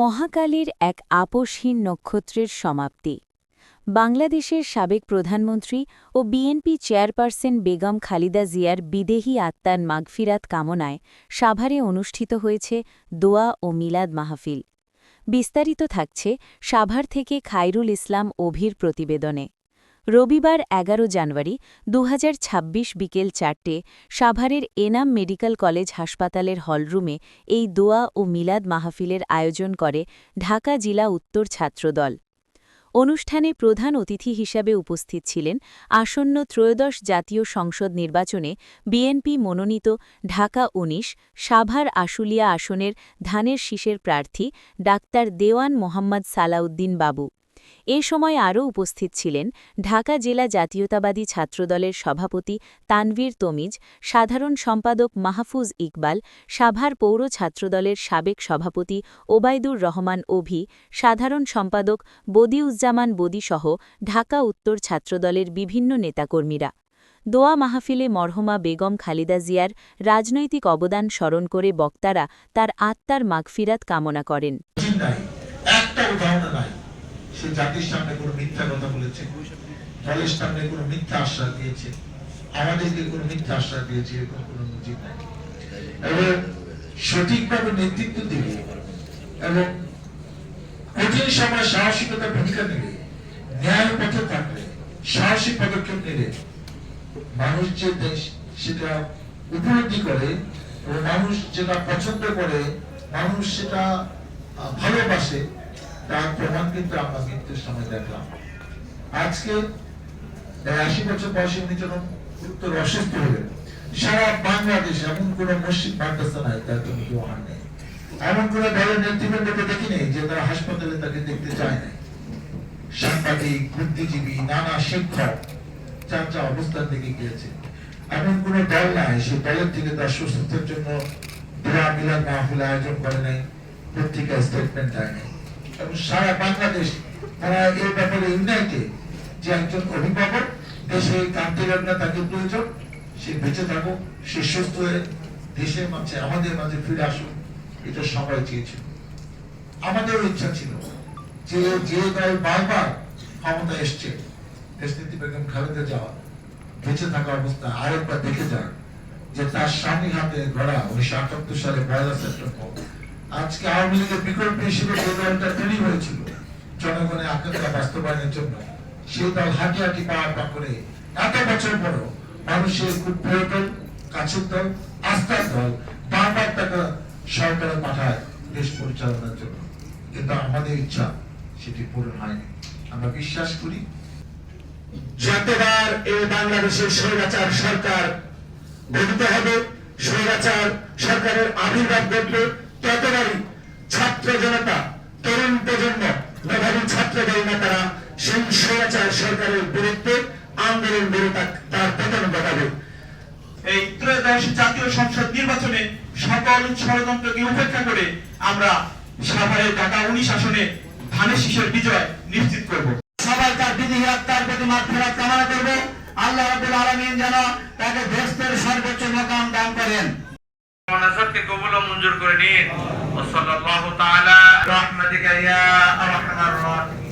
মহাকালীর এক আপোষহীন নক্ষত্রের সমাপ্তি। বাংলাদেশের সাবেক প্রধানমন্ত্রী ও বিএনপি চেয়ারপারসন বেগম খালিদা জিয়ার বিদেহী আত্মার মাগফিরাত কামনায় সাভারে অনুষ্ঠিত হয়েছে দোয়া ও মিলাদ মাহফিল। বিস্তারিত থাকছে সাভার থেকে খায়রুল ইসলাম অভির প্রতিবেদনে। রবিবার এগারো জানুয়ারি দু হাজার ছাব্বিশ বিকেল চারটে সাভারের এনাম মেডিকেল কলেজ হাসপাতালের হলরুমে এই দোয়া ও মিলাদ মাহফিলের আয়োজন করে ঢাকা জেলা উত্তর ছাত্রদল। অনুষ্ঠানে প্রধান অতিথি হিসাবে উপস্থিত ছিলেন আসন্ন ত্রয়োদশ জাতীয় সংসদ নির্বাচনে বিএনপি মনোনীত ঢাকা ১৯ সাভার আশুলিয়া আসনের ধানের শীষের প্রার্থী ডাক্তার দেওয়ান মোহাম্মদ সালাউদ্দিন বাবু। এ সময় আরও উপস্থিত ছিলেন ঢাকা জেলা জাতীয়তাবাদী ছাত্রদলের সভাপতি তানভীর তমিজ, সাধারণ সম্পাদক মাহফুজ ইকবাল, সাভার পৌর ছাত্রদলের সাবেক সভাপতি ওবায়দুর রহমান অভি সাধারণ সম্পাদক বদিউজ্জামান বদিসহ ঢাকা উত্তর ছাত্রদলের বিভিন্ন নেতাকর্মীরা। দোয়া মাহফিলে মরহমা বেগম খালিদা জিয়ার রাজনৈতিক অবদান স্মরণ করে বক্তারা তার আত্মার মাগফিরাত কামনা করেন। সে জাতির সামনে কোনো মিথ্যা কথা বলেছে, দলের সামনে কোনো মিথ্যা আশ্বাস দিয়েছে, আমাদেরকে কোনো মিথ্যা আশ্বাস দিয়েছে, এরকম কোনো নজির নাই। এবং সঠিকভাবে নেতৃত্ব দিবে এবং কঠিন সময় সাহসিকতার ভূমিকা নেবে ন্যায় পথে থাকবে সাহসী পদক্ষেপ নেবে মানুষ যে দেশ সেটা উপলব্ধি করে এবং মানুষ যেটা পছন্দ করে, মানুষ সেটা ভালোবাসে তার প্রমাণ কিন্তু আমরা মৃত্যুর সময় দেখলাম। আজকে আশি বছর বয়সে উনি যখন উত্তর অসুস্থ হলেন। সারা বাংলাদেশ এমন কোন মসজিদ মাদ্রাসা নাই তার জন্য দোয়ার নেই। এমন কোন দলের নেতৃবৃন্দকে দেখি নেই যে তারা হাসপাতালে তাকে দেখতে চায় নাই। সাংবাদিক, বুদ্ধিজীবী, নানা শিক্ষক যার যা অবস্থান থেকে গিয়েছে। এমন কোন দল নাই সে দলের থেকে তার সুস্থতার জন্য দোয়া মিলাদ মাহফিল আয়োজন করে নাই পত্রিকা স্টেটমেন্ট দেয় নাই। এবং সারা বাংলাদেশ, তারা এই ব্যাপারে ইউনাইটেড যে একজন অভিভাবক, দেশে কান্তি না তাকে প্রয়োজন সে বেঁচে থাকুক সে সুস্থ হয়ে দেশের মাঝে, আমাদের মাঝে ফিরে আসুক এটা সবাই চেয়েছিল। আমাদেরও ইচ্ছা ছিল যে যে দল বারবার ক্ষমতা এসছে দেশনীতি বেগম খালেদা যাওয়া, বেঁচে থাকা অবস্থা আরেকবার দেখে যান যে তার স্বামী হাতে গড়া উনিশশো আটাত্তর সালে পয়লা সেপ্টেম্বর আজকে আওয়ামী লীগের বিকল্প হিসেবে দলটা তৈরি হয়েছিল, জনগণের আকাঙ্ক্ষা বাস্তবায়নের জন্য, সেই দল হাঁটি হাঁটি পা পা করে এত বছর পরও মানুষের খুব প্রিয় দল কাছের দল, আস্থার দল, বারবার টাকা সরকারে পাঠায় দেশ পরিচালনার জন্য। কিন্তু আমাদের ইচ্ছা সেটি পূরণ হয়নি। আমরা বিশ্বাস করি, যতবার এই বাংলাদেশের স্বৈরাচার সরকার গঠিত হবে, স্বৈরাচার সরকারের আবির্ভাব ঘটবে ততবারই ছাত্র জনতা তরুণ প্রজন্ম মেধাবী ছাত্র দল নেতারা সেই স্বৈরাচার সরকারের বিরুদ্ধে আন্দোলন গড়ে তার পতন ঘটাবে। এই ত্রয়োদশ জাতীয় সংসদ নির্বাচনে সকল ষড়যন্ত্রকে উপেক্ষা করে আমরা সাভারের ঢাকা উনিশ আসনে ধানের শীষের বিজয় নিশ্চিত করব। সবাই তার বিধি তার প্রতি মাত্রাত কামনা করবে। আল্লাহ রাব্বুল আলামিন যেন তাকে দেশের সর্বোচ্চ মকাম দান করেন। মোনাজাতকে কবুল ও মঞ্জুর করে নিন ওয়া সাল্লাল্লাহু তাআলা রাহমাতিকা ইয়া আরহামার রাহিমিন